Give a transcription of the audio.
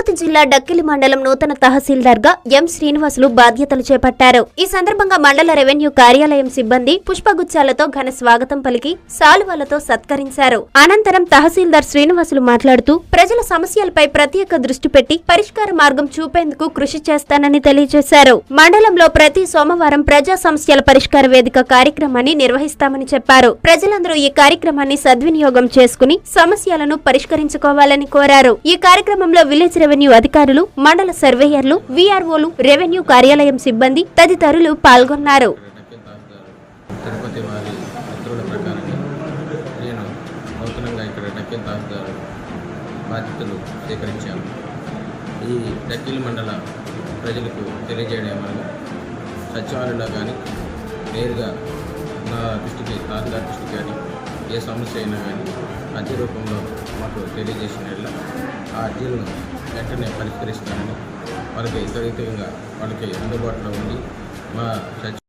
తిరుపతి జిల్లా డక్కిలి మండలం నూతన తహసీల్దార్గా ఎం శ్రీనివాసులు బాధ్యతలు చేపట్టారు. ఈ సందర్భంగా మండల రెవెన్యూ కార్యాలయం సిబ్బంది పుష్పగుచ్చాలతో ఘన స్వాగతం పలికి సాలువాలతో సత్కరించారు. అనంతరం తహసీల్దార్ శ్రీనివాసులు మాట్లాడుతూ ప్రజల సమస్యలపై ప్రత్యేక దృష్టి పెట్టి పరిష్కార మార్గం చూపేందుకు కృషి చేస్తానని తెలియజేశారు. మండలంలో ప్రతి సోమవారం ప్రజా సమస్యల పరిష్కార వేదిక కార్యక్రమాన్ని నిర్వహిస్తామని చెప్పారు. ప్రజలందరూ ఈ కార్యక్రమాన్ని సద్వినియోగం చేసుకుని సమస్యలను పరిష్కరించుకోవాలని కోరారు. ఈ కార్యక్రమంలో విలేజ్ రెవెన్యూ అధికారులు మండల సర్వేయర్లు వీఆర్ఓలు రెవెన్యూ కార్యాలయం సిబ్బంది తదితరులు పాల్గొన్నారు. తిరుపతి వారి ఉత్తర్వుల ప్రకారంగా నేను నూతనంగా ఇక్కడ డక్కిల్ తహసీల్దార్ బాధ్యతలు స్వీకరించాను. ఈ డక్కిల్ మండల ప్రజలకు తెలియజేయడం ఏమనగా సచివాలయంలో కానీ నేరుగా నా దృష్టికి తహసీల్దార్ దృష్టికి కానీ ఏ సమస్య అయినా కానీ అర్జీ రూపంలో మాకు తెలియజేసిన యెడల ఆ అర్జీలను వెంటనే పరిష్కరిస్తానని వాళ్ళకి త్వరితంగా వాళ్ళకి అందుబాటులో ఉండి మా సచివ